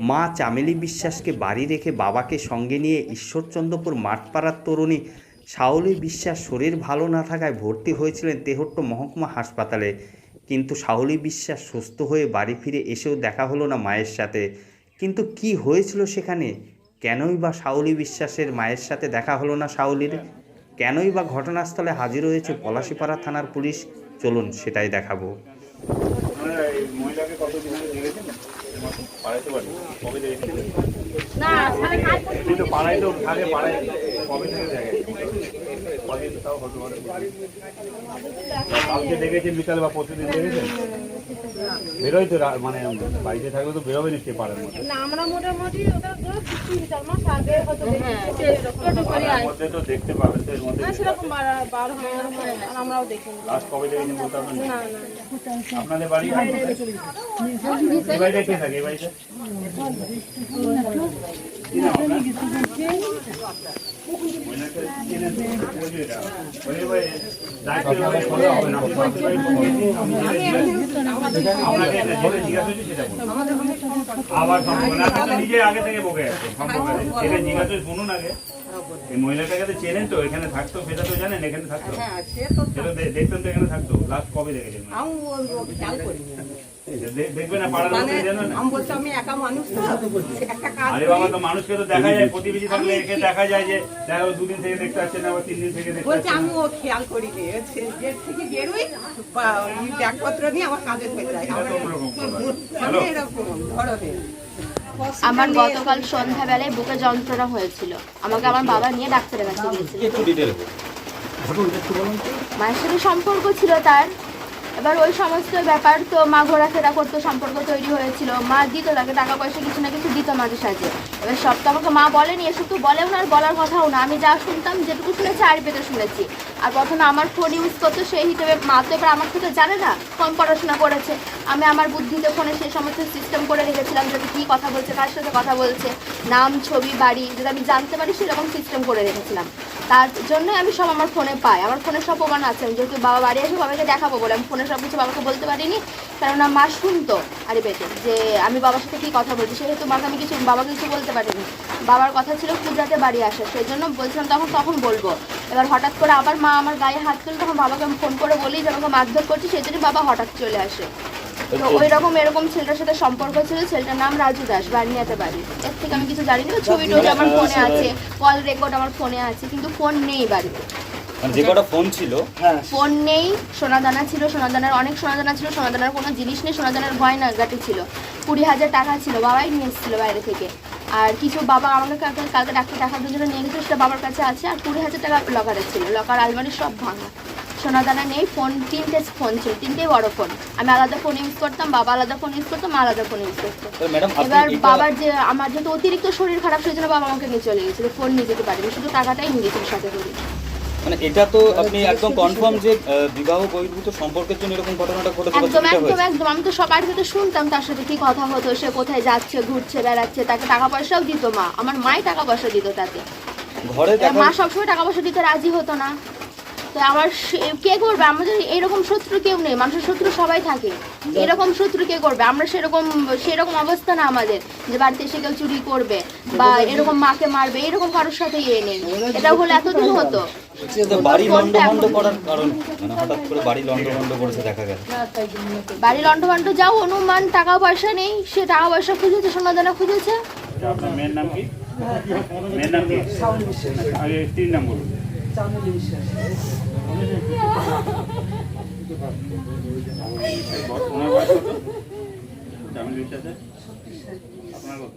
মা চামেলি বিশ্বাসকে বাড়ি রেখে বাবাকে সঙ্গে নিয়ে ঈশ্বরচন্দ্রপুর মাঠপাড়ার তরুণী শাওলি বিশ্বাস শরীর ভালো না থাকায় ভর্তি হয়েছিলেন তেহট্ট মহকুমা হাসপাতালে। কিন্তু শাওলি বিশ্বাস সুস্থ হয়ে বাড়ি ফিরে এসেও দেখা হলো না মায়ের সাথে। কিন্তু কি হয়েছিল সেখানে? কেনই বা শাওলি বিশ্বাসের মায়ের সাথে দেখা হলো না শাওলির? কেনই বা ঘটনাস্থলে হাজির হয়েছে পলাশিপাড়া থানার পুলিশ? চলুন সেটাই দেখাবো। মহিলাকে কতদিন পাড়াইতে পারি? কবে দেখেছিলেন না সাড়ে কাজ এই তো পাড়াই তো আগে পাড়াই কবে থেকে দেখে কদিন তাও হতে পারে। কালকে দেখেছেন বিকালে বা প্রতিদিন দেখেছেন? বেরোয় তো মানে বাড়িতে থাকলে তো বেরোবে নিশ্চয়ই পাড়ার মধ্যে। না আমরা মোটামুটি ওটা ধরো তিন চার মাস আগে হয়তো দেখেছি টোটো করে পাড়ার আসি মধ্যে তো দেখতে পাবেন তো এর মধ্যে না সেরকম বার বার হয় না, আমরাও দেখিনি। লাস্ট কবে দেখেছেন বলতে পারবেন? না? না না। আপনাদের বাড়ি? এই বাড়িতে কে থাকে এই বাড়িতে? এটা। আবার নিজে আগে থেকে বকে আছে আছে। জিজ্ঞাসা শুনুন আগে এই মহিলাটাকে তো চেনেন তো এখানে থাকতো সেটা তো জানেন এখানে থাকতো। সেটা দে- দেখতেন তো এখানে থাকতো লাস্ট কবে দেখেছেন? দেখবে না পাড়ার লোকে জানেন না? আমি একা মানুষ তো? একটা কাজ আরে বাবা তো মানুষকে তো দেখা যায় প্রতিবেশী থাকলে একে দেখা যায় যে দেখা দুদিন থেকে দেখতে আসছে না আবার তিন দিন থেকে দেখতে বলছে আমি ও খেয়াল করি নি গেট থেকে বেরোই ব্যাগপত্র নিয়ে আমার কাজে হয়ে যায়। এরকম ধরনের। আমার গতকাল সন্ধ্যাবেলায় বুকে যন্ত্রণা হয়েছিল। আমাকে আমার বাবা নিয়ে ডাক্তারের কাছে গিয়েছিল। মায়ের সাথে সম্পর্ক ছিল তার। এবার ওই সমস্ত ব্যাপার তো মা ঘোরাফেরা করতো সম্পর্ক তৈরি হয়েছিল। মা দিত তাকে টাকা পয়সা কিছু না কিছু দিত মাঝে সাঝে। এবার সব তো আমাকে মা বলেনি এসব তো বলেও না আর বলার কথাও না। আমি যা শুনতাম যেটুকু শুনেছি আর পেতে শুনেছি। আর প্রথমে আমার ফোন ইউজ করতো সেই হিসেবে মা তো এবার আমার থেকে জানে না কম পড়াশোনা করেছে। আমি আমার বুদ্ধিতে ফোনে সেই সমস্ত সিস্টেম করে রেখেছিলাম যাতে কী কথা বলছে, কার সাথে কথা বলছে, নাম, ছবি, বাড়ি যাতে আমি জানতে পারি সেরকম সিস্টেম করে রেখেছিলাম। তার জন্য আমি সব আমার ফোনে পাই। আমার ফোনে সব প্রমাণ আছে। আমি যেহেতু বাবা বাড়ি আসে বাবাকে দেখাবো বলে, আমি ফোনে সব কিছু বাবাকে বলতে পারিনি। কেননা মা শুনতো, আরে বেটে, যে আমি বাবার সাথে কী কথা বলছি, সেহেতু মাকে আমি কিছু, বাবাকে কিছু বলতে পারিনি। বাবার কথা ছিল পূজাতে বাড়ি আসে, সেই জন্য বলছিলাম তখন তখন বলব। এবার হঠাৎ করে আবার মা আমার গায়ে হাত তুলে তখন বাবাকে আমি ফোন করে বলি যে আমাকে মারধর করছি সেই জন্য বাবা হঠাৎ চলে আসে। তো ওই রকম এরকম ছেলেটার সাথে সম্পর্ক ছিল। ছেলেটার নাম রাজু দাস বানিয়াতে বাড়ি। এর থেকে আমি কিছু জানি না ছবি টবি আমার ফোনে আছে কল রেকর্ড আমার ফোনে আছে কিন্তু ফোন নেই বাড়িতে। মানে যে কটা ফোন ছিল? ফোন নেই সোনাদানা ছিল সোনাদানার অনেক সোনাদানা ছিল সোনাদানার কোনো জিনিস নেই সোনাদানার গয়না গাটি ছিল। কুড়ি হাজার টাকা ছিল বাবাই নিয়ে এসেছিল বাইরে থেকে। আর কিছু বাবা আমাকে কালকে কালকে ডাক্তার দেখানোর জন্য নিয়ে গেছিল সেটা বাবার কাছে আছে আর কুড়ি হাজার টাকা লকারে ছিল। লকার আলমারি সব ভাঙা। সোনাদানা নেই ফোন তিনটে ফোন ছিল তিনটেই বড় ফোন আমি আলাদা ফোন ইউজ করতাম বাবা আলাদা ফোন ইউজ করতাম মা আলাদা ফোন ইউজ করতো। তো ম্যাডাম আপনি এবার বাবার যে আমার যেহেতু অতিরিক্ত শরীর খারাপ সেই জন্য বাবা আমাকে নিয়ে চলে গেছিল ফোন নিয়ে যেতে পারিনি শুধু টাকাটাই নিয়ে গেছিল সাথে করে। মানে এটা তো আপনি একদম কনফার্ম যে বিবাহ বহির্ভূত সম্পর্কের জন্য এরকম ঘটনাটা ঘটেছে একদম একদম একদম। আমি তো সবার থেকে শুনতাম তার সাথে কি কথা হতো সে কোথায় যাচ্ছে ঘুরছে বেড়াচ্ছে তাকে টাকা পয়সাও দিত মা। আমার মাই টাকা পয়সা দিত তাতে। ঘরে মা সবসময় টাকা পয়সা দিতে রাজি হতো না। তো আমার সে- কে করবে? আমাদের এরকম শত্রু কেউ নেই। মানুষের শত্রু সবাই থাকে। এরকম শত্রু কে করবে? আমরা সেরকম সেরকম অবস্থা না আমাদের যে বাড়িতে এসে কেউ চুরি করবে বা এরকম মাকে মারবে। এরকম কারোর সাথে ইয়ে নেই। এটা হলে এতদিন হতো। তো বাড়ি লন্ড করার কারণ। মানে হঠাৎ করে বাড়ি লন্ড করেছে দেখা গেল। বাড়ি লন্ডভন্ড যাও অনুমান টাকা পয়সা নেই। সে টাকা পয়সা খুঁজেছে সোনাদানা খুঁজেছে। আপনার মেয়ের নাম কি? মেয়ের নাম কি? আগে স্ত্রীর নাম বলুন কত জামিল আপনার কত